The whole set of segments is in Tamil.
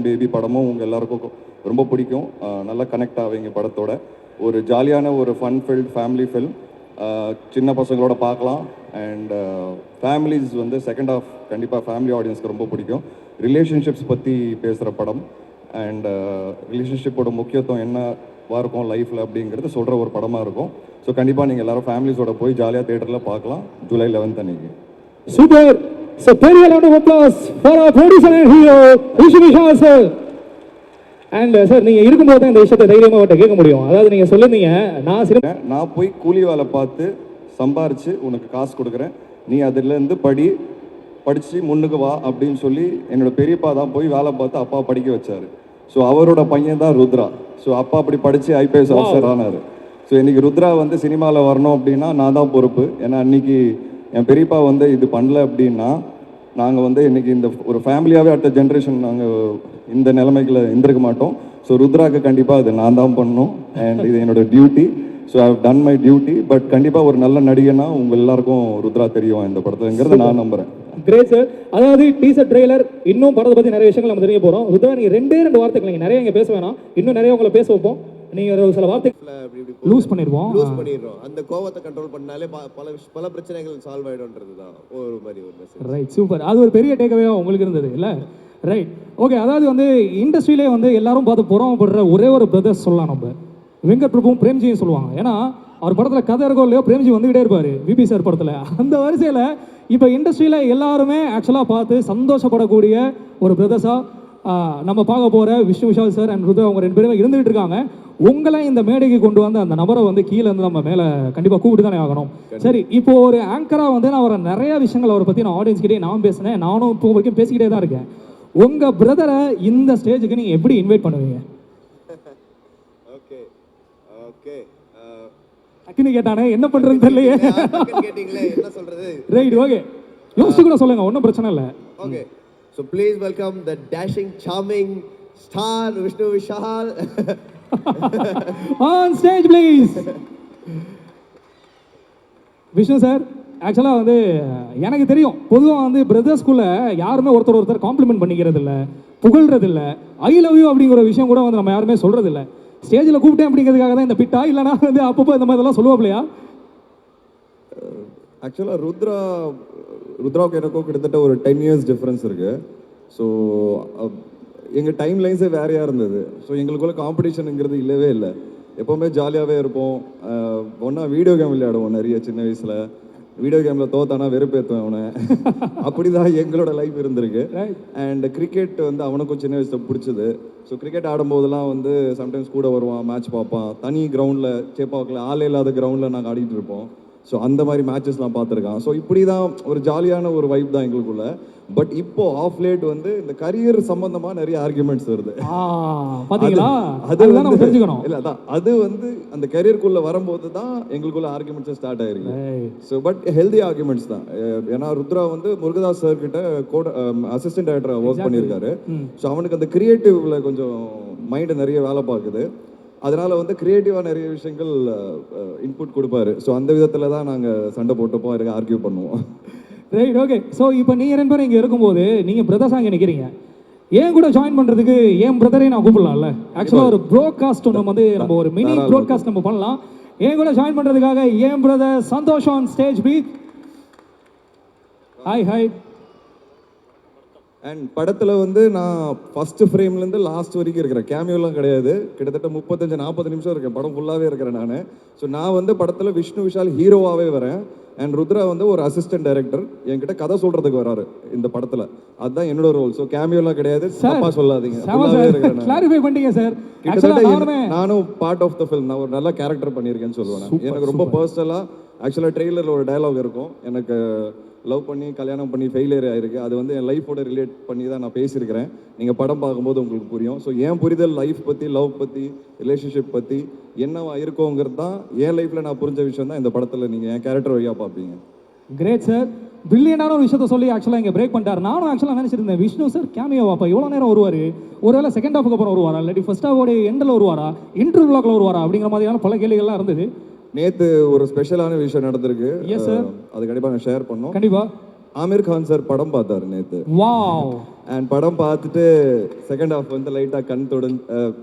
பேபி படமும் உங்கள் எல்லாருக்கும் ரொம்ப பிடிக்கும். நல்லா கனெக்ட் ஆவீங்க படத்தோட. ஒரு ஜாலியான ஒரு ஃபன் ஃபில்ட் ஃபேமிலி ஃபில்ம் சின்ன பசங்களோட பார்க்கலாம். அண்ட் ஃபேமிலிஸ் வந்து செகண்ட் ஹாஃப் கண்டிப்பாக ஃபேமிலி ஆடியன்ஸ்க்கு ரொம்ப பிடிக்கும். ரிலேஷன்ஷிப்ஸ் பற்றி பேசுகிற படம். அண்ட் ரிலேஷன்ஷிப்போட முக்கியத்துவம் என்னவா இருக்கும் லைஃப்பில் அப்படிங்கிறது சொல்கிற ஒரு படமாக இருக்கும். ஸோ கண்டிப்பாக நீங்கள் எல்லாரும் ஃபேமிலிஸோட போய் ஜாலியாக தேட்டரில் பார்க்கலாம். ஜூலை லெவன்த் அன்னைக்கு. சூப்பர் ஸோ பெரிய round of applause for our producer and hero Vishal sir and sir நீங்க இருக்கும்போது தான் இந்த விஷயத்தை தைரியமா அவர்கிட்ட கேட்க முடியும். அதாவது நீங்க சொல்லிருந்தீங்க நான் சினிமா நான் போய் கூலி வேலை பார்த்து சம்பாரிச்சு உனக்கு காசு கொடுக்குறேன். நீ அதுலேருந்து படி படித்து முன்னுக்கு வா அப்படின்னு சொல்லி என்னோட பெரியப்பா தான் போய் வேலை பார்த்து அப்பா படிக்க வச்சாரு. ஸோ அவரோட பையன் தான் ருத்ரா. ஸோ அப்பா அப்படி படித்து ஐபிஎஸ் ஆஃபீஸர் ஆனார். ஸோ இன்னைக்கு ருத்ரா வந்து சினிமாவில் வரணும் அப்படின்னா நான் தான் பொறுப்பு. ஏன்னா அன்னைக்கு என் பெரியப்பா வந்து இது பண்ணல அப்படின்னா நாங்கள் வந்து இன்னைக்கு இந்த ஒரு ஃபேமிலியாகவே அடுத்த ஜென்ரேஷன் நாங்கள் இந்த நிலைமைக்குள்ள இருந்திருக்க மாட்டோம். ஸோ ருத்ராக்கு கண்டிப்பாக இது நான் தான் பண்ணணும். அண்ட் இது என்னோட duty so I done my duty but கண்டிப்பாக ஒரு நல்ல நடிகனா உங்கள் எல்லாருக்கும் ருத்ரா தெரியும் இந்த படத்துலங்கிறத நான் நம்புகிறேன் கிரேட் சார் அதாவது டீசர் ட்ரெய்லர் இன்னும் படத்தை பத்தி நிறைய விஷயங்கள் நம்ம தெரிய போறோம். ருத்ரா நீங்க ரெண்டே ரெண்டு வார்த்தைகள் நீங்க நிறைய இங்க பேச வேணாம். இன்னும் நிறைய உங்களை பேச வைப்போம். நீங்க ஒரு சில வார்த்தை லூஸ் பண்ணிருவோம் லூஸ் பண்ணிடுறோம். அந்த கோவத்தை கண்ட்ரோல் பண்ணாலே பல பல பிரச்சனைகள் சால்வ் ஆயிடும்ன்றது தான். ஒரு மாதிரி ஒரு மெசேஜ் ரைட் சூப்பர் அது ஒரு பெரிய டேக்அவேவா உங்களுக்கு இருந்தது இல்ல? ரைட் ஓகே அதாவது வந்து இண்டஸ்ட்ரியிலே வந்து எல்லாரும் பார்த்து பொறாமப்படுற ஒரே ஒரு பிரதர்ஸ் சொல்லலாம் நம்ம. வெங்கட் பிரபுவும் பிரேம்ஜியும் சொல்லுவாங்க. ஏன்னா அவர் படத்துல கதை இருக்கோ இல்லையோ பிரேம்ஜி வந்துகிட்டே இருப்பாரு விபி சார் படத்துல. அந்த வரிசையில இப்போ இண்டஸ்ட்ரியில எல்லாருமே ஆக்சுவலா பார்த்து சந்தோஷப்படக்கூடிய ஒரு பிரதர்ஸா நம்ம பார்க்க போற விஷ்ணு விஷால் சார் அண்ட் ருத்ரா அவங்க ரெண்டு பேருமே இருந்துகிட்டு இருக்காங்க. உங்களை இந்த மேடைக்கு கொண்டு வந்து அந்த நபரை வந்து கீழே இருந்து நம்ம மேல கண்டிப்பா கூப்பிட்டு தானே ஆகணும். சரி இப்போ ஒரு ஆங்கரா வந்து நான் அவரை நிறைய விஷயங்கள் அவரை பத்தி நான் ஆடியன்ஸ் கிட்டே நான் பேசினேன் நானும் இப்போ வரைக்கும் பேசிக்கிட்டே தான் இருக்கேன். உங்க பிரதரை இந்த ஸ்டேஜுக்கு நீங்க எப்படி இன்வைட் பண்ணுவீங்க? ஓகே ஓகே டக்குன்னு கேட்டானே என்ன பண்றதுன்னு தெரியலையே. கேட்டிங்களே? என்ன சொல்றது? ரைட் ஓகே யோசிச்சு கூட சொல்லுங்க ஒன்றும் பிரச்சனை இல்லை. Okay so please welcome the dashing charming star Vishnu Vishal on stage please Vishnu sir ஆக்சுவலாக வந்து எனக்கு தெரியும். பொதுவாக வந்து பிரதர்ஸ்குள்ள யாருமே ஒருத்தர் ஒருத்தர் காம்ப்ளிமெண்ட் பண்ணிக்கிறது இல்லை புகழ்றது இல்லை ஐ லவ் யூ அப்படிங்கிற விஷயம் கூட வந்து நம்ம யாருமே சொல்றது இல்லை ஸ்டேஜில் கூப்பிட்டேன் அப்படிங்கிறதுக்காக தான் இந்த பிட்டா? இல்லைனா வந்து அப்பப்போ இந்த மாதிரிலாம் சொல்லுவாப்லையா ஆக்சுவலாக ருத்ரா ருத்ராவுக்கு எனக்கும் கிட்டத்தட்ட ஒரு டென் இயர்ஸ் டிஃப்ரென்ஸ் இருக்கு. ஸோ எங்கள் டைம் லைன்ஸே வேறையாக இருந்தது. ஸோ எங்களுக்குள்ள காம்படிஷனுங்கிறது இல்லவே இல்லை. எப்போவுமே ஜாலியாகவே இருப்போம். ஒன்றா வீடியோ கேம் விளையாடுவோம் நிறைய சின்ன வயசில். வீடியோ கேமில் தோத்தானா வெறுப்பேற்றுவேன் அவனை. அப்படி தான் எங்களோட லைஃப் இருந்திருக்கு. அண்ட் கிரிக்கெட் வந்து அவனுக்கும் சின்ன வயசில் பிடிச்சது. ஸோ கிரிக்கெட் ஆடும்போதெல்லாம் வந்து சம்டைம்ஸ் கூட வருவான் மேட்ச் பார்ப்பான். தனி கிரவுண்டில் சேப்பாக்கில் ஆளே இல்லாத கிரவுண்டில் நாங்கள் ஆடிட்டு இருப்போம். ஸோ அந்த மாதிரி மேட்சஸ்லாம் பார்த்துருக்கான். ஸோ இப்படி தான் ஒரு ஜாலியான ஒரு வைப் தான் எங்களுக்குள்ள. பட் இப்போ ஆஃப் லேட் வந்து இந்த கரியர் சம்பந்தமாக நிறைய ஆர்குமெண்ட்ஸ் வருது. அது நம்ம தெரிஞ்சுக்கணும். இல்ல அதான். அது வந்து அந்த கரியருக்குள்ள வரும்போது தான் எங்களுக்குள்ள ஆர்குமெண்ட்ஸ் ஸ்டார்ட் ஆயிருக்கு. ஸோ பட் ஹெல்தி ஆர்குமெண்ட்ஸ் தான். ஏன்னா ருத்ரா வந்து முருகதாஸ் சார் கிட்ட கோட அசிஸ்டன்ட் டைரக்டர் ஒர்க் பண்ணியிருக்காரு. ஸோ அவனுக்கு அந்த கிரியேட்டிவ்ல கொஞ்சம் மைண்டு நிறைய வேலை பார்க்குது. அதனால வந்து கிரியேட்டிவாக நிறைய விஷயங்கள் இன்புட் கொடுப்பாரு. ஸோ அந்த விதத்தில் தான் நாங்கள் சண்டை போட்டுப்போம் இருக்க ஆர்கியூ பண்ணுவோம். ரைட் ஓகே ஸோ இப்போ நீங்கள் ரெண்டு பேரும் இங்கே இருக்கும்போது நீங்கள் பிரதர்ஸாக இங்கே நிற்கிறீங்க ஏன் கூட ஜாயின் பண்ணுறதுக்கு என் பிரதரையும் நான் கூப்பிடலாம்ல? ஆக்சுவலாக ஒரு ப்ரோட்காஸ்ட் ஒன்று வந்து நம்ம ஒரு மினி. ப்ரோட்காஸ்ட் நம்ம பண்ணலாம். ஏன் கூட ஜாயின் பண்ணுறதுக்காக ஏன் பிரதர் சந்தோஷ் ஆன் ஸ்டேஜ் பி ஹாய் ஹாய் அண்ட் படத்தில் வந்து நான் ஃபர்ஸ்ட் ஃப்ரேம்லேருந்து லாஸ்ட் வரைக்கும் இருக்கிறேன். கேமியோலாம் கிடையாது. கிட்டத்தட்ட முப்பத்தஞ்சு நாற்பது நிமிஷம் இருக்கேன். படம் ஃபுல்லாகவே இருக்கிறேன் நான். ஸோ நான் வந்து படத்தில் விஷ்ணு விஷால் ஹீரோவாகவே வரேன். அண்ட் ருத்ரா வந்து ஒரு அசிஸ்டன்ட் டைரக்டர் என்கிட்ட கதை சொல்கிறதுக்கு வராரு இந்த படத்தில். அதுதான் என்னோட ரோல் ஸோ கேமியோலாம் கிடையாது. சார் தப்பா சொல்லாதீங்க. சார். கிளாரிஃபை பண்ணிட்டீங்க கிட்டத்தட்ட நானுமே பார்ட் ஆஃப் த ஃபில்ம் நான் ஒரு நல்ல கேரக்டர் பண்ணியிருக்கேன்னு சொல்லுவேன். எனக்கு ரொம்ப பர்சனலாக ஆக்சுவலாக ட்ரெய்லரில் ஒரு டயலாக் இருக்கும். எனக்கு லவ் பண்ணி கல்யாணம் பண்ணி ஃபெயிலியர் ஆகிருக்கு அது வந்து என் லைஃபோட ரிலேட் பண்ணி தான் நான் பேசியிருக்கிறேன். நீங்கள் படம் பார்க்கும்போது உங்களுக்கு புரியும். ஸோ என் புரிதல் லைஃப் பற்றி லவ் பற்றி ரிலேஷன்ஷிப் பற்றி என்னவா இருக்கோங்கிறது தான் என் லைஃப்பில் நான் புரிஞ்ச விஷயம் தான் இந்த படத்தில் நீங்கள் என் கேரக்டர் வழியாக பார்ப்பீங்க. கிரேட் சார் பில்லியனான ஒரு விஷயத்த சொல்லி ஆக்சுவலாக இங்கே பிரேக் பண்ணிட்டார். நானும் ஆக்சுவலாக நினச்சிருந்தேன் விஷ்ணு சார் கேமியோ வாப்பா எவ்வளோ நேரம் வருவார்? ஒருவேளை செகண்ட் ஹாஃபுக்கு அப்புறம் வருவாரா? இல்லாட்டி ஃபர்ஸ்ட் ஹாஃபோடைய எண்டில் வருவாரா? இன்டர்வியூ பிளாக்ல வருவாரா? அப்படிங்கிற மாதிரியான பல கேள்விகள்லாம் இருந்தது. நேற்று ஒரு ஸ்பெஷலான விஷயம் நடந்திருக்கு. அது கண்டிப்பாக நான் ஷேர் பண்ணோம் கண்டிப்பா. ஆமீர் கான் சார் படம் பார்த்தாரு வாவ். அண்ட் படம் பார்த்துட்டு செகண்ட் ஹாஃப் வந்து லைட்டாக கண் தொடஞ்சு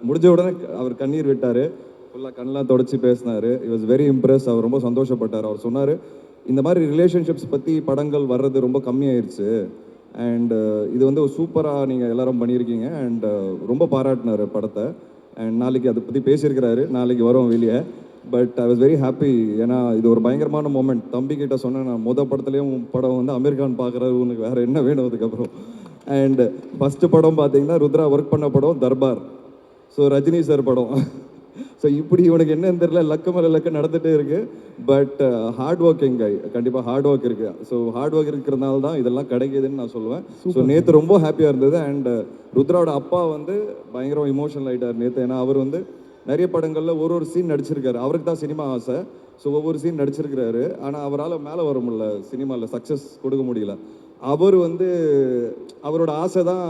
முடிஞ்ச உடனே அவர் கண்ணீர் விட்டார். ஃபுல்லாக கண்ணெலாம் தொடச்சி பேசினார். இ வாஸ் வெரி இம்ப்ரெஸ் அவர் ரொம்ப சந்தோஷப்பட்டார். அவர் சொன்னார் இந்த மாதிரி ரிலேஷன்ஷிப்ஸ் பற்றி படங்கள் வர்றது ரொம்ப கம்மியாயிருச்சு. அண்ட் இது வந்து ஒரு சூப்பராக நீங்கள் எல்லாரும் பண்ணியிருக்கீங்க. அண்ட் ரொம்ப பாராட்டினார் படத்தை. அண்ட் நாளைக்கு அதை பற்றி பேசியிருக்கிறாரு. நாளைக்கு வரும் வெளியே. But I was very happy ஏன்னா இது ஒரு பயங்கரமான மூமெண்ட் தம்பி கிட்ட சொன்னேன் நான் முத படத்துலேயும் படம் வந்து அமீர் கான் பார்க்குறாரு உனக்கு வேறு என்ன வேணும் அதுக்கப்புறம்? அண்ட் ஃபஸ்ட்டு படம் பார்த்தீங்கன்னா ருத்ரா ஒர்க் பண்ண படம் தர்பார். ஸோ ரஜினி சார் படம். ஸோ இப்படி இவனுக்கு என்னன்னு தெரியல லக்கு மேலே லக்கு நடந்துகிட்டே இருக்கு. பட் ஹார்ட் ஒர்க்கிங் கை கண்டிப்பாக ஹார்ட் ஒர்க் இருக்கு. ஸோ ஹார்ட் ஒர்க் இருக்கிறதுனால தான் இதெல்லாம் கிடைக்குதுன்னு நான் சொல்லுவேன். ஸோ நேற்று ரொம்ப ஹாப்பியாக இருந்தது. அண்ட் ருத்ராவோட அப்பா வந்து பயங்கரம் இமோஷனல் ஆகிட்டார் நேற்று ஏன்னா அவர் வந்து நிறைய படங்களில் ஒரு ஒரு சீன் நடிச்சிருக்காரு. அவருக்கு தான் சினிமா ஆசை. ஸோ ஒவ்வொரு சீன் நடிச்சிருக்கிறாரு. ஆனால் அவரால் மேலே வர முடியல. சினிமாவில் சக்ஸஸ் கொடுக்க முடியல. அவர் வந்து அவரோட ஆசை தான்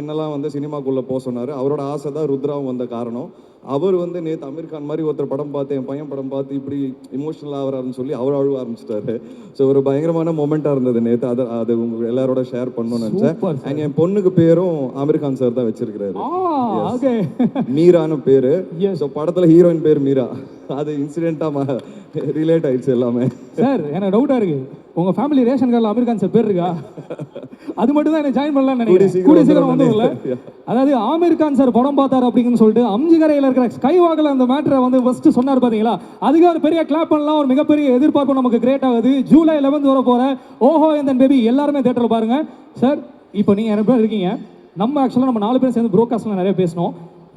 என்னெல்லாம் வந்து சினிமாக்குள்ளே போக சொன்னார். அவரோட ஆசை தான் ருத்ராவும் வந்த காரணம். அவர் வந்து நேற்று அமீர் கான் மாதிரி ஒருத்தர் படம் பார்த்து என் பையன் படம் பார்த்து இப்படி இமோஷனல் ஆகிறாருன்னு சொல்லி அவர் அழுவ ஆரம்பிச்சிட்டாரு. ஸோ ஒரு பயங்கரமான மொமெண்ட்டாக இருந்தது நேற்று அதை அது உங்க எல்லாரோட ஷேர் பண்ணணும்னு நினச்சேன். அண்ட் என் பொண்ணுக்கு பேரும் அமீர் கான் சார் தான் வச்சிருக்கிறாரு. மீரான்னு பேரு. ஸோ படத்துல ஹீரோயின் பேர் மீரா. அது இன்சிடென்ட்டா ரிலேட் ஆயிடுச்சு எல்லாமே. சார் எனக்கு டவுட்டா இருக்கு. உங்க ஃபேமிலி ரேஷன் கார்டில் அமீர் கான் சார் பேர் இருக்கா? அது மட்டும் தான் எனக்கு ஜாயின் பண்ணலாம்னு நினைக்கிறேன். கூடிய சீக்கிரம் வந்துரும்ல. அதாவது ஆமீர் கான் சார் படம் பார்த்தாரு அப்படின்னு சொல்லிட்டு அம்ஜிகரையில் இருக்கிற ஸ்கை வாக்கில் அந்த மேட்டரை வந்து ஃபர்ஸ்ட் சொன்னார் பாத்தீங்களா? அதுக்கு ஒரு பெரிய கிளாப் பண்ணலாம் ஒரு மிகப்பெரிய எதிர்பார்ப்பு நமக்கு கிரியேட் ஆகுது. ஜூலை 11th வர போற ஓஹோ எந்த பேபி எல்லாருமே தேட்டரில் பாருங்க. சார் இப்போ நீங்க எனக்கு பேர் இருக்கீங்க. நம்ம ஆக்சுவலாக நம்ம நாலு பேர் சேர்ந்து ப்ரோகாஸ்ட்ல நிறைய பேசணும்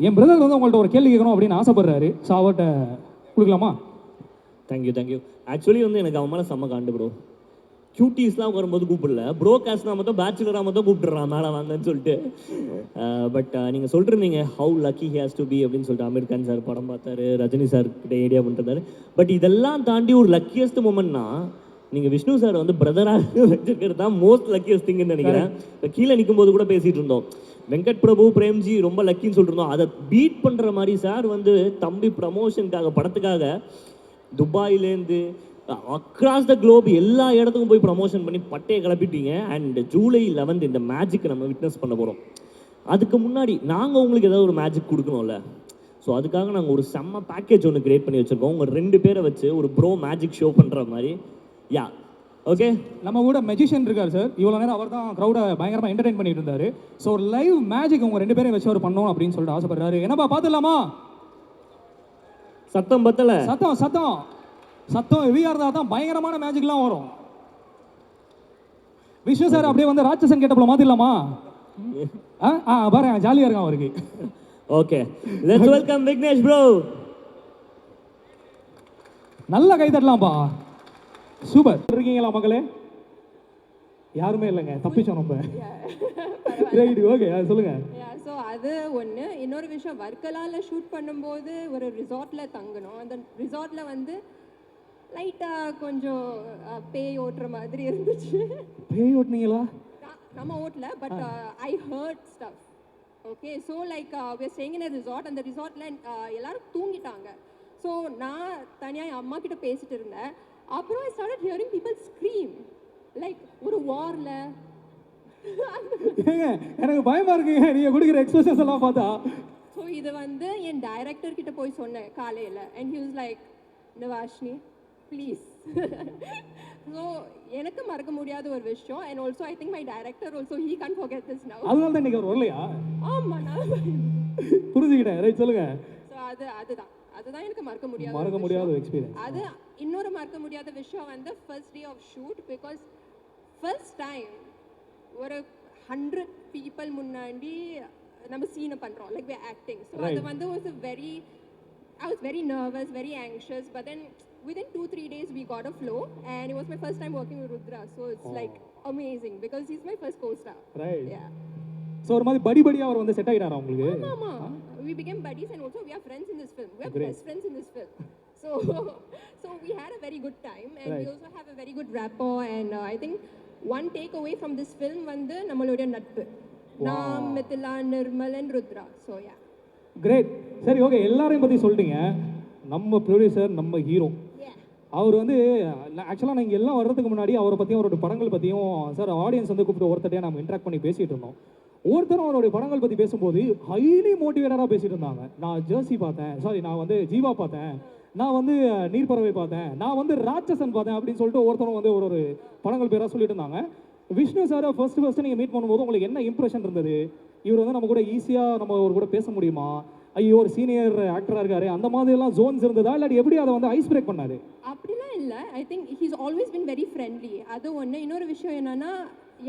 என் பிரதர் வந்து உங்கள்ட்ட ஒரு கேள்வி கேட்கணும் அப்படின்னு ஆசைப்படுறாரு. ஸோ அவர்கிட்ட கொடுக்கலாமா? தேங்க்யூ தேங்க்யூ ஆக்சுவலி வந்து எனக்கு அவன் மேலே செம்ம காண்டு ப்ரோ கியூட்டிஸ்லாம் வரும்போது கூப்பிடல. ப்ரோ காஸ்ட்னா மட்டும் பேச்சுலராக மட்டும் கூப்பிட்டுறான் மேலே வாங்கன்னு சொல்லிட்டு. பட் நீங்கள் சொல்லிருந்தீங்க how lucky has to be அப்படின்னு சொல்லிட்டு அமீர் கான் சார் படம் பார்த்தாரு ரஜினி சார் கிட்ட ஐடியா பண்ணிருந்தாரு பட் இதெல்லாம் தாண்டி ஒரு லக்கியஸ்ட் மூமெண்ட்னா நீங்கள் விஷ்ணு சார் வந்து பிரதராக வச்சிருக்கிறது தான் மோஸ்ட் லக்கியஸ்ட் திங்னு நினைக்கிறேன். கீழே நிக்கும்போது கூட பேசிட்டு இருந்தோம். வெங்கட் பிரபு பிரேம்ஜி ரொம்ப லக்கின்னு சொல்லிருந்தோம் அதை பீட் பண்ணுற மாதிரி சார் வந்து தம்பி ப்ரமோஷனுக்காக படத்துக்காக துபாயிலேருந்து அக்ராஸ் த குளோப் எல்லா இடத்துக்கும் போய் ப்ரமோஷன் பண்ணி பட்டையை கிளப்பிட்டீங்க. அண்ட் ஜூலை 11th இந்த மேஜிக்கை நம்ம விட்னஸ் பண்ண போகிறோம் அதுக்கு முன்னாடி நாங்கள் உங்களுக்கு ஏதாவது ஒரு மேஜிக் கொடுக்கணும்ல? ஸோ அதுக்காக நாங்கள் ஒரு செம்ம பேக்கேஜ் ஒன்று கிரியேட் பண்ணி வச்சுருக்கோம். உங்கள் ரெண்டு பேரை வச்சு ஒரு ப்ரோ மேஜிக் ஷோ பண்ணுற மாதிரி. யா ஓகே நம்ம கூட மெஜிஷியன் இருக்கார் சார் இவ்வளோ நேரம் அவர் தான் க்ரௌடை பயங்கரமாக என்டர்டைன் பண்ணிட்டு இருந்தாரு. ஸோ ஒரு லைவ் மேஜிக் உங்க ரெண்டு பேரையும் வச்சு அவர் பண்ணணும் அப்படின்னு சொல்லிட்டு ஆசைப்படுறாரு. என்னப்பா பார்த்துடலாமா? சத்தம் பத்தலை. சத்தம் சத்தம். சத்தம் ஹெவியாக இருந்தால் தான் பயங்கரமான மேஜிக்லாம் வரும். விஷ்ணு சார் அப்படியே வந்து ராட்சசன் கேட்டப்பல மாத்திடலாமா? ஆ ஆ பாரு ஜாலியாக இருக்கான் அவருக்கு. Okay let's welcome Vignesh bro நல்ல கை தட்டலாம்ப்பா சூப்பர். இருக்கீங்களா மக்களே? யாருமே இல்லைங்க. தப்பிச்சோம் நம்ம. ரைட் ஓகே சொல்லுங்க. ஸோ அது ஒன்று இன்னொரு விஷயம் வர்க்கலால ஷூட் பண்ணும்போது ஒரு ரிசார்ட்டில் தங்கணும். அந்த ரிசார்ட்டில் வந்து லைட்டாக கொஞ்சம் பேய் ஓட்டுற மாதிரி இருந்துச்சு. பேய் ஓட்டுனீங்களா? நம்ம ஓட்டல but I heard stuff okay so like we're staying in a resort அந்த ரிசார்ட்டில் எல்லாரும் தூங்கிட்டாங்க. ஸோ நான் தனியாக என் அம்மா கிட்ட பேசிட்டு இருந்தேன். அப்புறம் I started hearing people scream. Like ஒரு வாரில் எனக்கு பயமா இருக்குங்க. நீங்க கொடுக்குற எக்ஸ்பிரஷன்ஸ் எல்லாம் பார்த்தா. ஸோ இது வந்து என் டைரக்டர் கிட்ட போய் சொன்னேன் காலையில். And he was like Nivashini please so எனக்கு மறக்க முடியாத ஒரு விஷயம். And also I think my director also he can forget this now. அதனால தான் இன்னைக்கு வரலையா? ஆமாம் நான் புரிஞ்சுக்கிட்டேன். ரைட் சொல்லுங்க. ஸோ அது அதுதான். அதுதான் எனக்கு மறக்க முடியாத மறக்க முடியாத. எக்ஸ்பீரியன்ஸ் அது இன்னொரு மறக்க முடியாத விஷயம் வந்து first day of shoot because first time ஒரு ஹண்ட்ரட் பீப்புள் முன்னாடி நம்ம சீனை பண்ணுறோம் லைக் வி ஆக்டிங் ஸோ அது. வந்து was a very I was very nervous, very anxious, but then within two, three days we got a flow and it was my first time working with Rudra. So it's like amazing because he's my first co-star. Right Yeah. So ஒரு மாதிரி படி படியா அவர் வந்து செட் ஆகிட்டாரா உங்களுக்கு we became buddies and also we are friends in this film. We are Great. best friends in this film. So, so we had a very good time and Right. we also have a very good rapport and uh, I think one takeaway from this film வந்து நம்மளுடைய நட்பு. நாம் Mithila Nirmal and Rudra. So yeah great சரி ஓகே எல்லாரையும் பற்றி சொல்லிட்டீங்க. நம்ம ப்ரொடியூசர் நம்ம ஹீரோ அவர் வந்து ஆக்சுவலாக நீங்கள் எல்லாம் வர்றதுக்கு முன்னாடி அவரை பற்றியும் அவரோட படங்கள் பற்றியும் சார் ஆடியன்ஸ் வந்து கூப்பிட்டு ஒருத்தரையாக நம்ம இன்ட்ராக்ட் பண்ணி பேசிகிட்டு இருந்தோம். ஒருத்தரும் அவருடைய படங்கள் பற்றி பேசும்போது ஹைலி மோட்டிவேட்டடாக பேசிட்டு இருந்தாங்க. நான் ஜெர்சி பார்த்தேன். சாரி நான் வந்து ஜீவா பார்த்தேன். நான் வந்து நீர்ப்பறவை பார்த்தேன். நான் வந்து ராட்சசன் பார்த்தேன் அப்படின்னு சொல்லிட்டு ஒருத்தரும் வந்து ஒரு ஒரு படங்கள் பேராக சொல்லிட்டு இருந்தாங்க. விஷ்ணு சாரை ஃபர்ஸ்ட் ஃபர்ஸ்ட் நீங்கள் மீட் பண்ணும்போது உங்களுக்கு என்ன இம்ப்ரெஷன் இருந்தது? இவர் வந்து நம்ம கூட ஈஸியாக நம்ம ஒரு கூட பேச முடியுமா? ஐயோ ஒரு சீனியர் ஆக்டராக இருக்காரு. அந்த மாதிரிலாம் ஜோன்ஸ் இருந்ததா? இல்லாட்டி எப்படி அதை வந்து ஐஸ் பிரேக் பண்ணாரு? அப்படிலாம் இல்லை. I think he's always been very friendly அது ஒன்று இன்னொரு விஷயம் என்னன்னா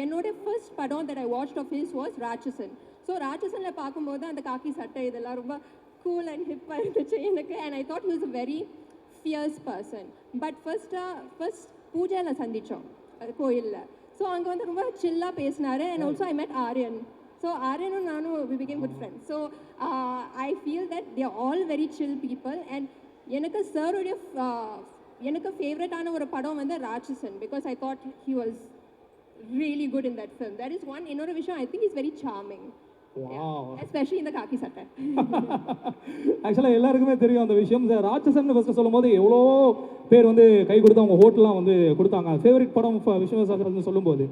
என்னோட ஃபர்ஸ்ட் படம் that I watch of his was Ratsasan. So ராட்சசனில் பார்க்கும்போது அந்த காக்கி சட்டை இதெல்லாம் ரொம்ப கூல் அண்ட் ஹிப்பாக இருந்துச்சு எனக்கு and I thought he's a very fierce person but ஃபர்ஸ்ட்டாக first பூஜையில் சந்தித்தோம் கோயிலில். ஸோ அங்கே வந்து ரொம்ப சில்லாக பேசினாரு. அண்ட் ஆல்சோ ஐ மெட் ஆரியன் ஸோ ஆரியனும் நானும் we became good friends so I feel that they all very chill people and எனக்கு சாருடைய எனக்கு ஃபேவரட்டான ஒரு படம் வந்து Ratsasan. Because I thought he was really good in that film that is one இன்னொரு விஷயம் I think is very charming especially இந்த காக்கி சட்டை ஆக்சுவலாக எல்லாருக்குமே தெரியும் அந்த விஷயம். இந்த ராட்சசன் ஃபஸ்ட்டு சொல்லும்போது எவ்வளோ பேர் வந்து கை கொடுத்து அவங்க ஹோட்டலாம் வந்து கொடுத்தாங்க. ஃபேவரட் படம் விஸ்வசாஸ்திரம் சொல்லும்போது.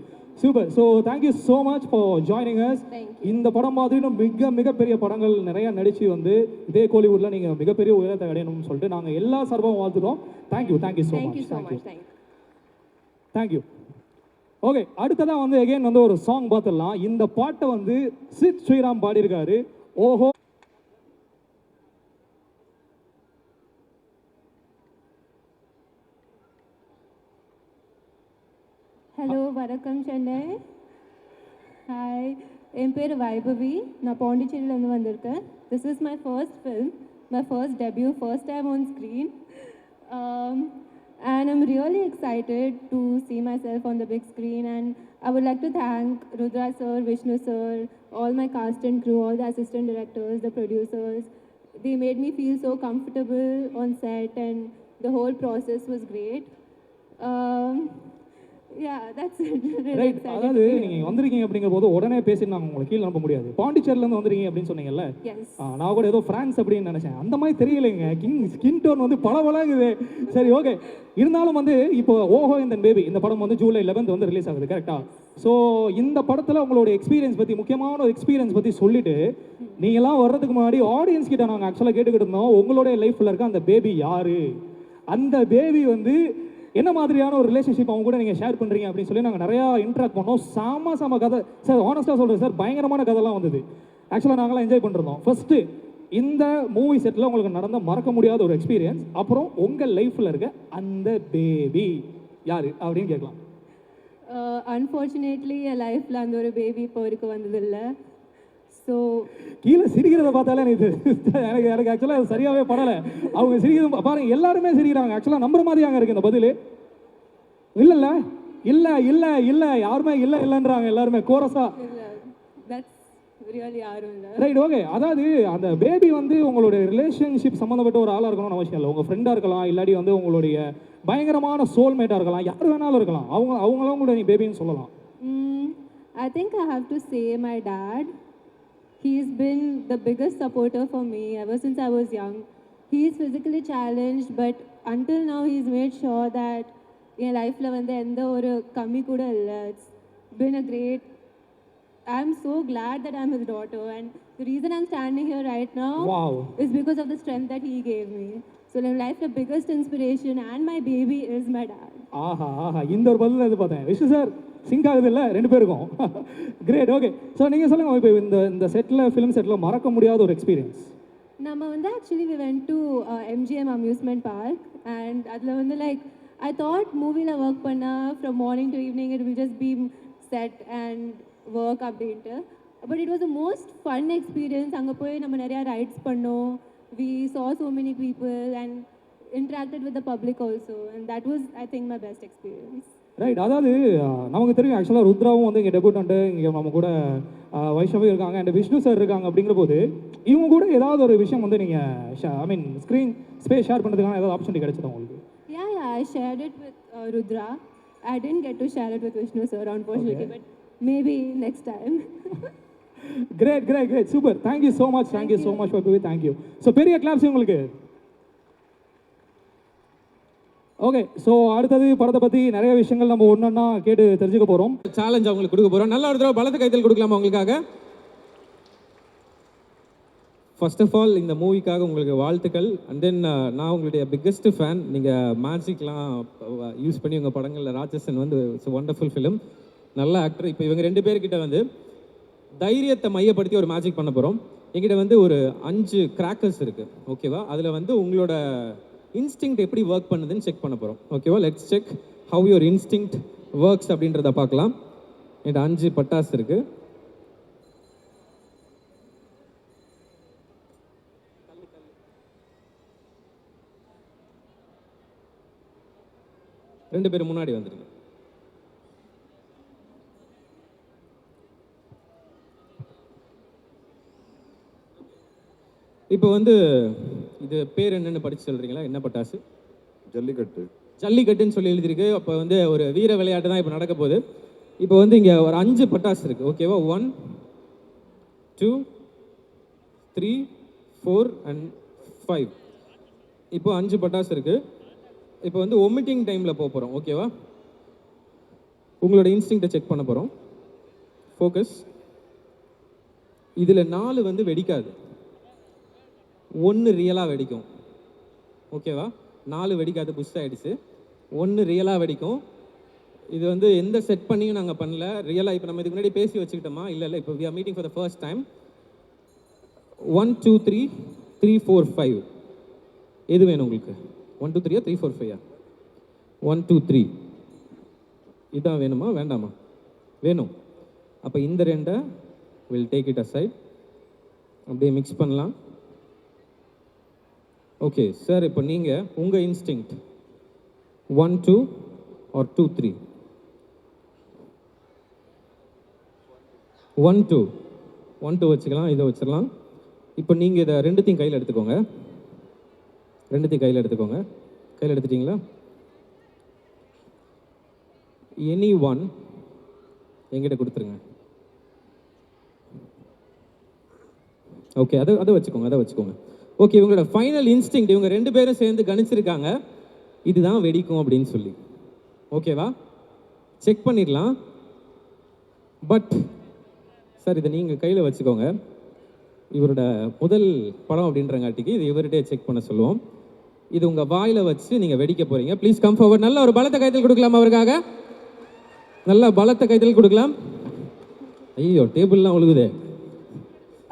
Super so thank you so much for joining us இந்த படம் மாதிரியும் மிக மிகப்பெரிய படங்கள் நிறைய நடிச்சு வந்து இதே கோலிவுட்டில் நீங்கள் மிகப்பெரிய உயரத்தை அடையணும்னு சொல்லிட்டு நாங்கள் எல்லா சார்பாகவும் வாழ்த்துறோம் thank you thank you so much thank you thank you okay அடுத்ததான் வந்து அகைன் வந்து ஒரு சாங் பார்த்துடலாம். இந்த பாட்டை வந்து சித் ஸ்ரீராம் பாடியிருக்காரு. ஓஹோ. ஹலோ வணக்கம் சென்னை. ஹாய் என் பேர் வைபவி. நான் பாண்டிச்சேரியிலேருந்து வந்திருக்கேன். This is my first film my first debut first time on screen and I'm really excited to see myself on the big screen and I would like to thank Rudra sir, Vishnu sir, all my cast and crew, all the assistant directors, the producers. They made me feel so comfortable on set and the whole process was great. Um, right அதாவது நீங்கள் வந்திருக்கீங்க அப்படிங்கிற போது உடனே பேசி உங்களை கீழே அனுப்ப முடியாது. பாண்டிச்சேரிலேருந்து வந்திருக்கீங்க அப்படின்னு சொன்னீங்கல்ல? நான் கூட ஏதோ ஃப்ரான்ஸ் அப்படின்னு நினைச்சேன். அந்த மாதிரி தெரியலைங்க. கிங் ஸ்கின் டோன் வந்து பல பழகுது சரி ஓகே இருந்தாலும் வந்து இப்போ ஓஹோ இந்த பேபி இந்த படம் வந்து ஜூலை 11th வந்து ரிலீஸ் ஆகுது கரெக்டா ஸோ இந்த படத்தில் உங்களோட எக்ஸ்பீரியன்ஸ் பற்றி முக்கியமான ஒரு எக்ஸ்பீரியன்ஸ் பற்றி சொல்லிட்டு நீங்களாம் வர்றதுக்கு முன்னாடி ஆடியன்ஸ் கிட்ட நாங்கள் ஆக்சுவலாக கேட்டுக்கிட்டு இருந்தோம். உங்களுடைய லைஃப்பில் இருக்க அந்த பேபி யாரு? அந்த பேபி வந்து என்ன மாதிரியான ஒரு ரிலேஷன்ஷிப் அவங்க கூட நீங்கள் ஷேர் பண்ணுறீங்க அப்படின்னு சொல்லி நாங்கள் நிறையா இன்ட்ராக்ட் பண்ணோம். சாம சாம கதை. சார் ஆனஸ்ட்டாக சொல்கிறேன் சார் பயங்கரமான கதைலாம் வந்தது. ஆக்சுவலாக நாங்களாம் என்ஜாய் பண்ணிருந்தோம். ஃபர்ஸ்ட்டு இந்த மூவி செட்டில் உங்களுக்கு நடந்த மறக்க முடியாத ஒரு எக்ஸ்பீரியன்ஸ் அப்புறம் உங்கள் லைஃப்பில் இருக்க அந்த பேபி யார் அப்படின்னு கேட்கலாம். Uh, அன்ஃபார்ச்சுனேட்லி என் லைஃப்பில் அந்த ஒரு பேபி இப்போ வரைக்கும் வந்ததில்லை. ஸோ கீழே சிரிக்கிறத பார்த்தாலே எனக்கு எனக்கு எனக்கு ஆக்சுவலாக சரியாகவே படலை. அவங்க சிரிக்கிறது பாருங்க எல்லாருமே சிரிக்கிறாங்க. ஆக்சுவலாக நம்புற மாதிரி அங்கே இருக்கு இந்த பதில். இல்லைல்ல? இல்லை இல்லை இல்லை. யாருமே இல்லை இல்லைன்றாங்க எல்லாருமே. கோரஸா ரைட் ஓகே அதாவது அந்த பேபி வந்து உங்களுடைய ரிலேஷன்ஷிப் சம்மந்தப்பட்ட ஒரு ஆளாக இருக்கணும்னு அவசியம் இல்லை. உங்கள் ஃப்ரெண்டாக இருக்கலாம் இல்லாட்டி வந்து உங்களுடைய பயங்கரமான சோல்மேட்டாக இருக்கலாம் யார் வேணாலும் இருக்கலாம். அவங்க அவங்களும் கூட நீ பேபின்னு சொல்லலாம். I think I have to say my dad. He's been the biggest supporter for me ever since I was young. He's physically challenged, but until now, he's made sure that என் லைஃப்பில் வந்து எந்த ஒரு கம்மி கூட இல்லை it's been a great I'm so glad that I'm his daughter, and the reason I'm standing here right now Wow. is because of the strength that he gave me. So, in life, the biggest inspiration and my baby is my dad. ஆஹா ஆஹா இந்த ஒரு பதில் எதிர்பார்த்தேன் விஷ்ணு சார் சிங்க் ஆகுது இல்லை? ரெண்டு பேருக்கும் கிரேட் ஓகே ஸோ நீங்கள் சொல்லுங்கள் இப்போ இந்த இந்த செட்டில் ஃபிலிம் செட்டில் மறக்க முடியாத ஒரு எக்ஸ்பீரியன்ஸ் நம்ம வந்து actually we went to MGM amusement park and அதில் வந்து லைக் ஐ தாட் மூவியில் ஒர்க் பண்ணால் from morning to evening it will just been set and work அப்படின்ட்டு. But it was a most fun experience அங்கே போய் நம்ம நிறையா ரைட்ஸ் பண்ணோம். We saw so many people and interacted with the public also. And that was I think my best experience. Right அதாவது நமக்கு தெரியும் ஆக்சுவலாக ருத்ராவும் வந்து இங்கே டெபுட் இங்கே நம்ம கூட வைஷ்ணவி இருக்காங்க அண்ட் விஷ்ணு சார் இருக்காங்க அப்படிங்கிற போது இவங்க கூட ஏதாவது ஒரு விஷயம் வந்து நீங்கள் I mean screen space share பண்ணுறதுக்கான ஏதாவது ஆப்பர்ச்சுனிட்டி கிடைச்சதா உங்களுக்கு? Yeah, I shared it with uh, Rudra. I didn't get to share it with Vishnu sir unfortunately but maybe next time. Great great great super thank you so much thank you so much thank you so பெரிய கிளாப்ஸ் உங்களுக்கு. ஓகே ஸோ அடுத்தது படத்தை பற்றி நிறைய விஷயங்கள் நம்ம ஒன்றா கேட்டு தெரிஞ்சுக்க போகிறோம் சேலஞ்ச் அவங்களுக்கு கொடுக்க போகிறோம் நல்ல ஒரு தடவை பலத்த கைத்தல் கொடுக்கலாமா உங்களுக்காக? ஃபர்ஸ்ட் ஆஃப் ஆல் இந்த மூவிக்காக உங்களுக்கு வாழ்த்துக்கள். அண்ட் தென் uh, நான் உங்களுடைய பிக்கஸ்ட் ஃபேன் நீங்கள் மேஜிக்லாம் யூஸ் பண்ணி உங்கள் படங்களில் ராட்சசன் வந்து இட்ஸ் ஒண்டர்ஃபுல் ஃபிலிம் நல்ல ஆக்டர் இப்போ இவங்க ரெண்டு பேர்கிட்ட வந்து தைரியத்தை மையப்படுத்தி ஒரு மேஜிக் பண்ண போகிறோம் எங்கிட்ட வந்து ஒரு அஞ்சு கிராக்கர்ஸ் இருக்குது ஓகேவா அதில் வந்து உங்களோட இன்ஸ்டிங் எப்படி ஒர்க் பண்ணுதுன்னு செக் பண்ண போகிறோம் ஓகேவா let's check how your instinct works அப்படின்றத பார்க்கலாம். என்கிட்ட அஞ்சு பட்டாசு இருக்குது ரெண்டு பேரும் முன்னாடி வந்துருங்க. இப்போ வந்து இது பேர் என்னன்னு படிச்சு சொல்றீங்களா? என்ன பட்டாசு? ஜல்லிக்கட்டு. ஜல்லிக்கட்டுன்னு சொல்லி எழுதியிருக்கு. அப்போ வந்து ஒரு வீர விளையாட்டு தான் இப்போ நடக்க போகுது. இப்போ வந்து இங்கே ஒரு அஞ்சு பட்டாசு இருக்கு. ஓகேவா one two three four and five இப்போ அஞ்சு பட்டாசு இருக்கு. இப்போ வந்து ஒமிட்டிங் டைமில் போக போகிறோம் ஓகேவா உங்களோட இன்ஸ்டிங்க்டை செக் பண்ண போகிறோம் ஃபோக்கஸ் இதில் நாலு வந்து வெடிக்காது. ஒன்று ரியலாக வெடிக்கும். ஓகேவா நாலு வெடிக்காது புஷ் ஆகிடுச்சு ஒன்று ரியலாக வெடிக்கும். இது வந்து எந்த செட் பண்ணியும் நாங்கள் பண்ணல. ரியலாக இப்போ நம்ம இதுக்கு முன்னாடி பேசி வச்சுக்கிட்டோமா? இல்லை இல்லை இப்போ we are meeting for the first time one two three three four five எது வேணும் உங்களுக்கு? ஒன் டூ த்ரீயா த்ரீ ஃபோர் ஃபைவா ஒன் டூ த்ரீ இதான் வேணுமா? வேண்டாமா? வேணும். அப்போ இந்த ரெண்டை will take it a side அப்படியே மிக்ஸ் பண்ணலாம். ஓகே சார் இப்போ நீங்கள் உங்கள் instinct one two or two three one two one two வச்சுக்கலாம் இதை வச்சிடலாம் இப்போ நீங்கள் இதை ரெண்டுத்தையும் கையில் எடுத்துக்கோங்க. ரெண்டுத்தையும் கையில் எடுத்துக்கோங்க. கையில் எடுத்துட்டீங்களா? எனி ஒன் எங்கிட்ட கொடுத்துருங்க. ஓகே அதை அதை வச்சுக்கோங்க அதை வச்சுக்கோங்க. ஓகே இவங்களோட ஃபைனல் இன்ஸ்டிங் இவங்க ரெண்டு பேரும் சேர்ந்து கணிச்சிருக்காங்க. இதுதான் வெடிக்கும் அப்படின்னு சொல்லி. ஓகேவா செக் பண்ணிடலாம். பட் சார் இதை நீங்கள் கையில் வச்சுக்கோங்க. இவரோட முதல் படம் அப்படின்றங்காட்டிக்கு இது இவர்கிட்டே செக் பண்ண சொல்லுவோம். இது உங்கள் வாயில் வச்சு நீங்கள் வெடிக்க போகிறீங்க ப்ளீஸ் கம் ஃபார்வர்ட் நல்ல ஒரு பலத்த கைத்தல் கொடுக்கலாம் அவருக்காக. நல்ல பலத்த கைத்தல் கொடுக்கலாம். ஐயோ டேபிள்லாம் ஒழுகுதே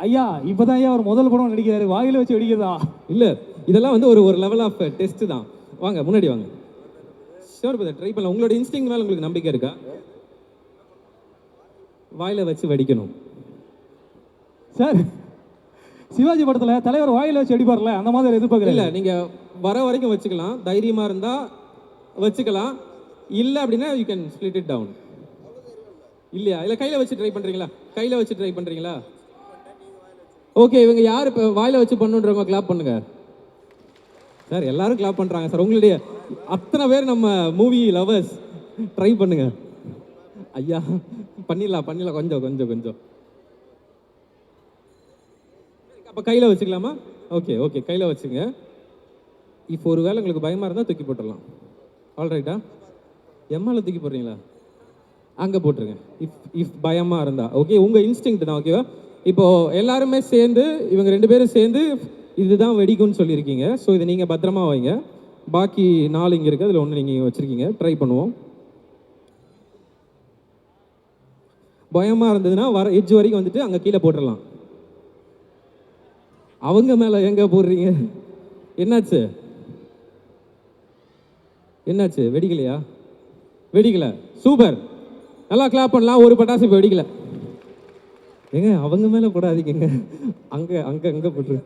ஐயா இப்போதான் ஐயா அவர் முதல் படம் நடிக்கிறாரு. வாயில வச்சு வெடிக்கிறதா? இல்லை இதெல்லாம் வந்து ஒரு ஒரு லெவல் ஆஃப் டெஸ்ட் தான். வாங்க முன்னாடி வாங்க. ஷோர் பதர் ட்ரை பண்ணலாம். உங்களோட இன்ஸ்டிங் மேலே உங்களுக்கு நம்பிக்கை இருக்கா? வாயில வச்சு வெடிக்கணும். சார் சிவாஜி படத்துல தலைவர் வாயில வச்சு வெடிப்பார்ல அந்த மாதிரி இல்லை எதிர்பார்க்கல நீங்கள் வர வரைக்கும் வச்சுக்கலாம். தைரியமாக இருந்தால் வச்சுக்கலாம். இல்லை அப்படின்னா you can split it down இல்லையா? இல்லை கையில் வச்சு ட்ரை பண்ணுறீங்களா கையில் வச்சு ட்ரை பண்ணுறீங்களா ஓகே இவங்க யார்? இப்போ வாயில வச்சு பண்ணுன்றவங்க கிளாப் பண்ணுங்க. சார் எல்லாரும் கிளாப் பண்ணுறாங்க சார் உங்களுடைய அத்தனை பேர் நம்ம மூவி லவர்ஸ் ட்ரை பண்ணுங்க. ஐயா பண்ணிடலாம் பண்ணிடலாம். கொஞ்சம் கொஞ்சம் கொஞ்சம். அப்போ கையில் வச்சுக்கலாமா? ஓகே ஓகே கையில் வச்சுங்க. இப்போ ஒரு வேளை உங்களுக்கு பயமாக இருந்தால் தூக்கி போட்டுடலாம். ஆல்ரைட்டா எம்மால தூக்கி போடுறீங்களா? அங்கே போட்டுருங்க. இஃப் இஃப் பயமாக இருந்தால் ஓகே உங்கள் இன்ஸ்டிங் தான் ஓகேவா இப்போது எல்லாருமே சேர்ந்து இவங்க ரெண்டு பேரும் சேர்ந்து இதுதான் வெடிக்கும்னு சொல்லியிருக்கீங்க. ஸோ இதை நீங்கள் பத்திரமா வைங்க. பாக்கி நாலு இங்கே இருக்குது அதில் ஒன்று நீங்கள் வச்சுருக்கீங்க. ட்ரை பண்ணுவோம். பயமாக இருந்ததுன்னா வர எட்ஜ் வரைக்கும் வந்துட்டு அங்கே கீழே போட்டுடலாம் அவங்க மேலே எங்கே போடுறீங்க? என்னாச்சு? என்னாச்சு? வெடிக்கலையா? வெடிக்கலை. சூப்பர் நல்லா கிளாப் பண்ணலாம். ஒரு பட்டாசு இப்போ வெடிக்கலை. ஏங்க அவங்க மேலே போடாதீங்க அங்கே அங்கே அங்கே போட்டுரு.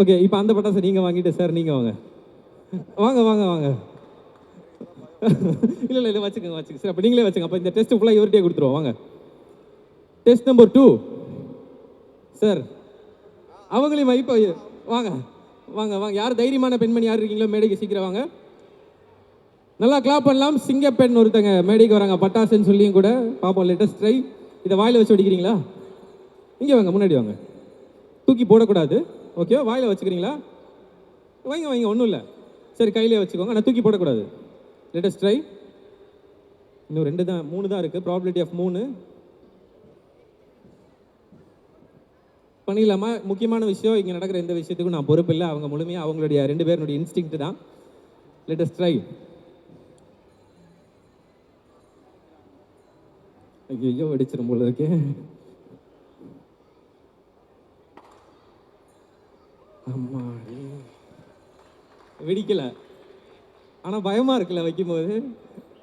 ஓகே இப்போ அந்த பட்டாசை நீங்கள் வாங்கிட்டு சார் நீங்கள் வாங்க. வாங்க வாங்க வாங்க. இல்லை இல்லை இல்லை வச்சுக்கோங்க வச்சுக்கோங்க. சார் அப்போ நீங்களே வச்சுங்க அப்போ இந்த டெஸ்ட் ஃபுல்லாக இவர்கிட்டே கொடுத்துருவோம். வாங்க. டெஸ்ட் நம்பர் டூ சார் அவங்களையும் இப்போ வாங்க வாங்க வாங்க. யார் தைரியமான பெண்மணி யார் இருக்கீங்களோ மேடைக்கு சீக்கிரம் வாங்க. நல்லா கிளாப் பண்ணலாம். சிங்கப்பெண் ஒருத்தங்க மேடைக்கு வராங்க. பட்டாசுன்னு சொல்லியும் கூட. பாப்போம் லேட்டஸ்ட் ட்ரை இதை வாயில் வச்சு வெடிக்கிறீங்களா? இங்கே வாங்க முன்னாடி வாங்க. தூக்கி போடக்கூடாது. ஓகே வாயில் வச்சுக்கிறீங்களா? வைங்க வைங்க ஒன்றும் இல்லை. சரி கையிலே வச்சுக்கோங்க. ஆனால் தூக்கி போடக்கூடாது. லேட்டஸ்ட் ட்ரை இன்னும் ரெண்டு தான் மூணு தான் இருக்குது ப்ராபிலிட்டி ஆஃப் மூணு. பண்ணிடலாமா? முக்கியமான விஷயம் இங்கே நடக்கிற எந்த விஷயத்துக்கும் நான் பொறுப்பு இல்லை. அவங்க முழுமையாக அவங்களுடைய ரெண்டு பேருடைய இன்ஸ்டிங் தான். லேட்டஸ்ட் ட்ரை ஐயோ வெடிச்சிடும் போல இருக்கே. அம்மா வெடிக்கல. ஆனால் பயமாக இருக்குல்ல வைக்கும்போது?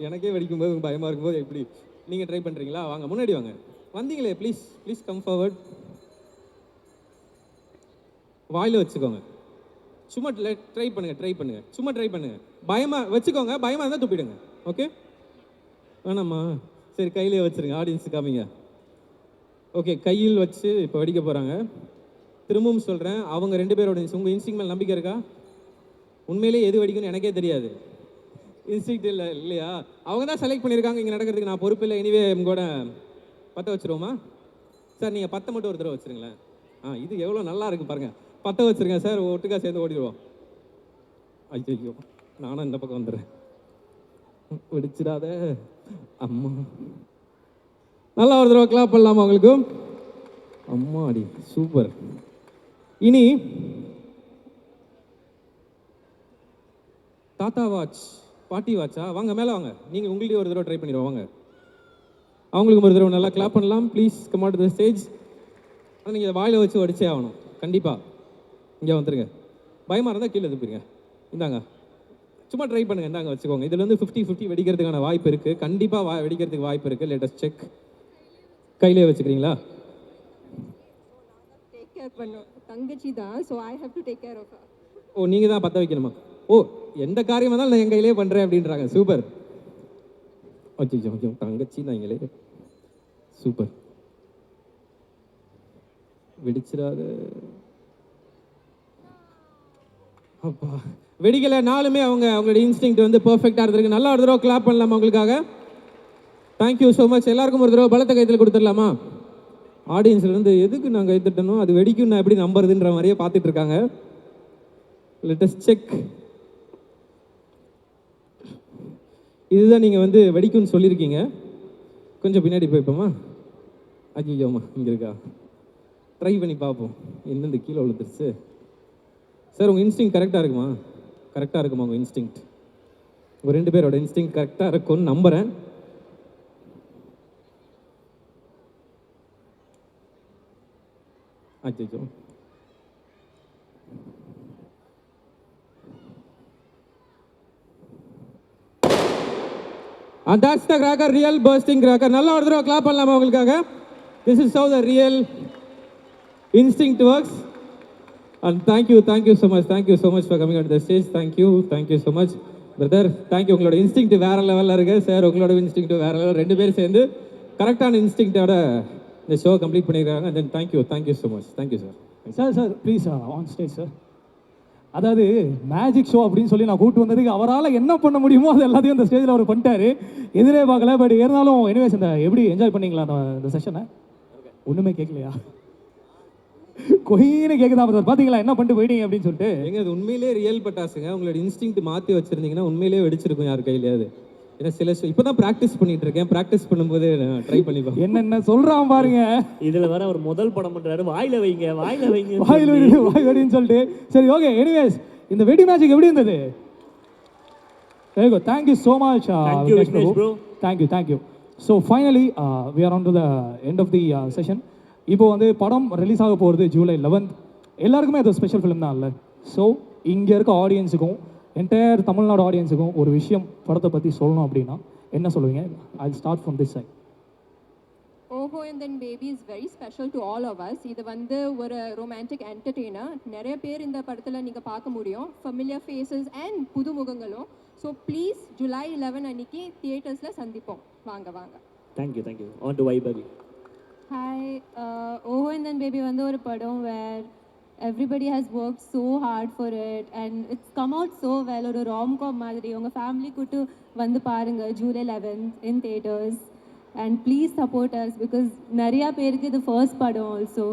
எனக்கே வெடிக்கும்போது பயமாக இருக்கும்போது எப்படி? நீங்கள் ட்ரை பண்ணுறீங்களா வாங்க முன்னாடி வாங்க. வந்தீங்களே ப்ளீஸ் ப்ளீஸ் கம் ஃபார்வர்ட் வாயில் வச்சுக்கோங்க. சும்மா ட்ரை பண்ணுங்கள் ட்ரை பண்ணுங்கள் சும்மா ட்ரை பண்ணுங்கள் பயமாக வச்சுக்கோங்க. பயமாக இருந்தால் துப்பிடுங்க. ஓகே வேணாம்மா. சரி கையிலே வச்சுருங்க. ஆடியன்ஸ் காமிங்க. ஓகே கையில் வச்சு இப்போ வெடிக்க போகிறாங்க திரும்பவும் சொல்கிறேன் அவங்க ரெண்டு பேரோட உங்கள் இன்ஸ்டிங் மேலே நம்பிக்கை இருக்கா? உண்மையிலேயே எது வெடிக்கும்னு எனக்கே தெரியாது. இன்ஸ்டிங் இல்லை இல்லையா? அவங்க தான் செலக்ட் பண்ணியிருக்காங்க இங்கே நடக்கிறதுக்கு நான் பொறுப்பு இல்லை. எனிவே கூட பற்ற வச்சுருவோமா? சார் நீங்கள் பத்தை மட்டும் ஒரு தடவை வச்சுருங்களேன். ஆ இது எவ்வளோ நல்லா இருக்கு பாருங்கள் பற்ற வச்சுருங்க சார் ஒட்டுக்கா சேர்ந்து ஓடிடுவோம். ஐயோ நானும் இந்த பக்கம் வந்துடுறேன். வெடிச்சிடாத. அம்மா. நல்லா ஒரு தடவை கிளாப் பண்ணலாமா உங்களுக்கு? அம்மாடி சூப்பர் இனி தாத்தா வாட்ச் பாட்டி வாட்சா? வாங்க மேலே வாங்க. நீங்கள் உங்கள்கிட்ட ஒரு தடவை ட்ரை பண்ணிடுவோம். வாங்க. அவங்களுக்கு ஒரு தடவை நல்லா கிளாப் பண்ணலாம். ப்ளீஸ் கம் த ஸ்டேஜ் ஆனால் நீங்கள் இதை வாயில் வச்சு வடிச்சே ஆகணும். கண்டிப்பாக இங்கே வந்துருங்க. பயமாக இருந்தால் கீழே திருப்பிடுங்க. இந்தாங்க. சும்மா ட்ரை பண்ணுங்கள் இந்தாங்க வச்சுக்கோங்க. இதில் வந்து ஃபிஃப்டி ஃபிஃப்டி வெடிக்கிறதுக்கான வாய்ப்பு இருக்குது கண்டிப்பாக வா வெடிக்கிறதுக்கு வாய்ப்பு இருக்குது லேட்டஸ்ட் செக் கையிலே வச்சுக்கிறீங்களா? டேக் கேர் தங்கச்சி தான் so I have to take care of ஓ நீங்கள் தான் பற்ற வைக்கணுமா? ஓ எந்த காரியமாக இருந்தாலும் நான் என் கையிலே பண்ணுறேன் அப்படின்றாங்க. சூப்பர். ஓகே ஓகே தங்கச்சி நீங்களே சூப்பர். வெடிச்சிடாத. அப்பா வெடிக்கல நாலுமே அவங்க அவங்களோட இன்ஸ்டிங் வந்து பர்ஃபெக்டாக இருந்திருக்கு. நல்லா ஒரு தடவை கிளாப் பண்ணலாமா உங்களுக்காக? தேங்க்யூ ஸோ மச் எல்லாருக்கும் ஒரு தடவை பலத்த கைத்தில் கொடுத்துடலாமா? ஆடியன்ஸ்லேருந்து எதுக்கு நாங்கள் கைத்தட்டணும் அது வெடிக்கும் நான் எப்படி நம்புறதுன்ற மாதிரியே பார்த்துட்டு இருக்காங்க. லெட்டஸ்ட் செக் இதுதான் நீங்கள் வந்து வெடிக்கும்னு சொல்லியிருக்கீங்க. கொஞ்சம் பின்னாடி போய்ப்போமா? ஐயோம்மா இங்கே இருக்கா? ட்ரை பண்ணி பார்ப்போம். எந்தெந்த கீழே விழுந்துருச்சு? சார் உங்கள் இன்ஸ்டிங் கரெக்டாக இருக்குமா? கரெக்டாக இருக்குமா உங்கள் இன்ஸ்டிங்க்ட் உங்கள் ரெண்டு பேரோட இன்ஸ்டிங் கரெக்டாக இருக்கும்னு நம்புகிறேன் அச்சோ and that's the cracker real bursting cracker நல்லா ஒரு தடவை கிளாப் பண்ணலாமா உங்களுக்காக this is how the real instinct works and thank you thank you so much thank you so much for coming at the stage thank you thank you so much brother thank you உங்களோட இன்ஸ்டிங் வேற லெவலில் இருக்குது சார் உங்களோட இன்ஸ்டிங் வேறு லெவல் ரெண்டு பேரும் சேர்ந்து கரெக்டான இன்ஸ்டிங்டோட இந்த ஷோ கம்ப்ளீட் பண்ணியிருக்காங்க then thank you thank you so much thank you sir sir sir please on stage sir அதாவது மேஜிக் ஷோ அப்படின்னு சொல்லி நான் கூட்டு வந்ததுக்கு அவரால் என்ன பண்ண முடியுமோ அது எல்லாத்தையும் இந்த ஸ்டேஜில் அவர் பண்ணிட்டாரு. எதிரே பார்க்கல பட் இருந்தாலும் எனிவேஸ் இந்த எப்படி என்ஜாய் பண்ணீங்களா அந்த இந்த செஷனை ஒன்றுமே கேட்கலையா கொயின்னு கேட்குதா சார் பார்த்தீங்களா என்ன பண்ணிட்டு போயிட்டீங்க அப்படின்னு சொல்லிட்டு. ஏங்க அது உண்மையிலே ரியல் பட்டாசுங்க. உங்களோட இன்ஸ்டிங்க்ட் மாற்றி வச்சிருந்தீங்கன்னா உண்மையிலே வெடிச்சிருக்கும் யார் கையிலையாவது. ஏன்னா சில இப்போ தான் ப்ராக்டிஸ் பண்ணிட்டு இருக்கேன் ப்ராக்டிஸ் பண்ணும்போது ட்ரை பண்ணி பார்ப்பேன் என்னென்ன சொல்றான் பாருங்க. இதுல வேற அவர் முதல் படம் பண்றாரு. வாயில வைங்க வாயில வைங்க. வாயில் வெடி வாய் வெடின்னு சொல்லிட்டு. சரி ஓகே எனிவேஸ் இந்த வெடி மேஜிக் எப்படி இருந்தது? Very good thank you so much. Thank you thank you so finally we are on to the end of the session இப்போ வந்து படம் ரிலீஸ் ஆக போகிறது ஜூலை லெவன்த் எல்லாருக்குமே அது ஸ்பெஷல் ஃபிலிம் தான் இல்லை? ஸோ இங்கே இருக்க ஆடியன்ஸுக்கும் என்டையர் தமிழ்நாடு ஆடியன்ஸுக்கும் ஒரு விஷயம் படத்தை பற்றி சொல்லணும் அப்படின்னா என்ன சொல்லுவீங்க? I start from this side Oho Enthan Baby is very special to all of us இது வந்து ஒரு ரொமான்டிக் என்டர்டெய்னர் நிறைய பேர் இந்த படத்தில் நீங்கள் பார்க்க முடியும். ஃபெமிலியர் ஃபேஸஸ் அண்ட் புது முகங்களும் ஸோ ப்ளீஸ் ஜூலை லெவன் அன்னைக்கு தியேட்டர்ஸில் சந்திப்போம். வாங்க வாங்க. Thank you thank you on to Vaibhavi hi Oho Enthan Baby வந்து ஒரு படம் where everybody has work so hard for it and it's come out so well ஒரு ராம்காம் மாதிரி. உங்கள் ஃபேமிலி கூட்டு வந்து பாருங்கள் July eleventh in theatres and please support us because நிறையா பேருக்கு இது ஃபர்ஸ்ட் படம் also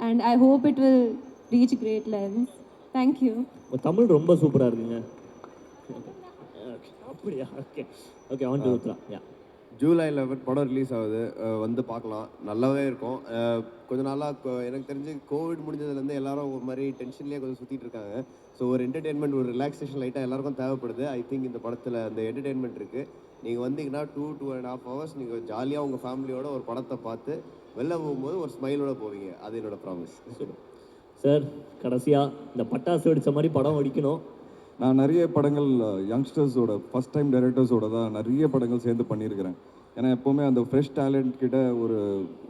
and I hope it will reach great lengths thank you Tamil ரொம்ப சூப்பரா இருக்குங்க. அப்படியா? Okay okay on to Uthra yeah July eleven படம் ரிலீஸ் ஆகுது. வந்து பார்க்கலாம். நல்லாவே இருக்கும். கொஞ்சம் கொஞ்ச நாளாக எனக்கு தெரிஞ்சு கோவிட் முடிஞ்சதுலேருந்து எல்லாரும் ஒரு மாதிரி டென்ஷன்லேயே கொஞ்சம் சுற்றிட்டு இருக்காங்க. ஸோ ஒரு என்டர்டெயின்மெண்ட் ஒரு ரிலாக்ஸேஷன் லைட்டாக எல்லாருக்கும் தேவைப்படுது. ஐ திங்க் இந்த படத்தில் அந்த என்டர்டெயின்மெண்ட் இருக்குது நீங்கள் வந்தீங்கன்னா two two and half hours நீங்கள் ஜாலியாக உங்கள் ஃபேமிலியோட ஒரு படத்தை பார்த்து வெளில போகும்போது ஒரு ஸ்மைலோட போவீங்க. அது என்னோட ப்ராமிஸ் சார். கடைசியாக இந்த பட்டாசு வெடித்த மாதிரி படம் வெடிக்கணும். நான் நிறைய படங்கள் யங்ஸ்டர்ஸோட ஃபஸ்ட் டைம் டைரக்டர்ஸோட தான் நிறைய படங்கள் சேர்ந்து பண்ணியிருக்கிறேன். ஏன்னா எப்போவுமே அந்த ஃப்ரெஷ் டேலண்ட் கிட்ட ஒரு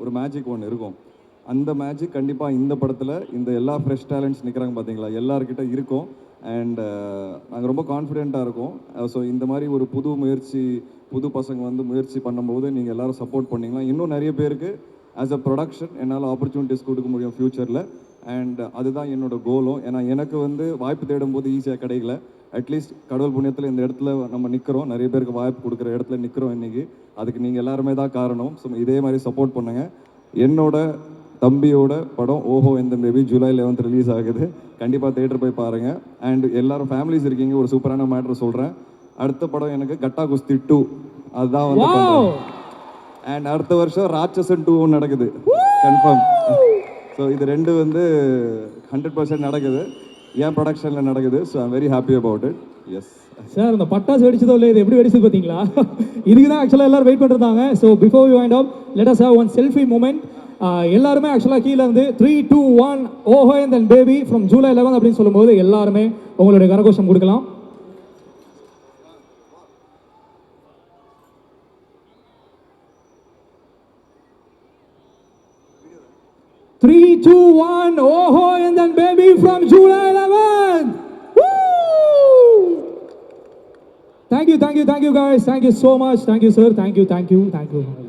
ஒரு மேஜிக் ஒன்று இருக்கும். அந்த மேஜிக் கண்டிப்பாக இந்த படத்தில் இந்த எல்லா ஃப்ரெஷ் டேலண்ட்ஸ் நிற்கிறாங்க பார்த்தீங்களா எல்லார்கிட்ட இருக்கும். அண்ட் நாங்கள் ரொம்ப கான்ஃபிடெண்ட்டாக இருக்கோம். ஸோ இந்த மாதிரி ஒரு புது முயற்சி புது பசங்க வந்து முயற்சி பண்ணும்போது நீங்கள் எல்லாரும் சப்போர்ட் பண்ணிங்கன்னா இன்னும் நிறைய பேருக்கு ஆஸ் அ ப்ரொடக்ஷன் என்னால் ஆப்பர்ச்சுனிட்டிஸ் கொடுக்க முடியும் ஃப்யூச்சரில் அண்ட் அதுதான் என்னோட கோலும் ஏன்னா எனக்கு வந்து வாய்ப்பு தேடும் போது ஈஸியாக கிடைக்கல அட்லீஸ்ட் கடவுள் புண்ணியத்தில் இந்த இடத்துல நம்ம நிற்கிறோம் நிறைய பேருக்கு வாய்ப்பு கொடுக்குற இடத்துல நிற்கிறோம் இன்னைக்கு. அதுக்கு நீங்கள் எல்லாருமே தான் காரணம். ஸோ இதே மாதிரி சப்போர்ட் பண்ணுங்க. என்னோட தம்பியோட படம் ஓஹோ இந்த மேபி ஜூலை லெவன்த் ரிலீஸ் ஆகுது. கண்டிப்பாக தேட்டர் போய் பாருங்கள் அண்ட் எல்லாரும் ஃபேமிலிஸ் இருக்கீங்க. ஒரு சூப்பரான மேட்ரு சொல்கிறேன் அடுத்த படம் எனக்கு கட்டா குஸ்தி டூ அதுதான் வந்து அண்ட் அடுத்த வருஷம் ராட்சசன் டூ நடக்குது. கன்ஃபார்ம் ஸோ இது ரெண்டு வந்து ஹண்ட்ரட் பர்சன்ட் நடக்குது. என் ப்ரொடக்ஷனில் நடக்குது? So I'm very happy about it yes sir இந்த பட்டாசு வெடிச்சதோ இல்லை இது எப்படி வெடிச்சது பார்த்தீங்களா? இதுக்கு தான் ஆக்சுவலாக எல்லாரும் வெயிட் பண்ணிருந்தாங்க. So before you wind up let us have one selfie moment எல்லாருமே ஆக்சுவலாக கீழே இருந்து three two one Oho Enthan Baby from July eleven அப்படின்னு சொல்லும்போது எல்லாருமே உங்களுடைய கரகோஷம் கொடுக்கலாம். Two, one, oh and then baby from July 11th. Woo! Thank you, thank you, thank you guys. Thank you so much. Thank you, sir. Thank you, thank you, thank you.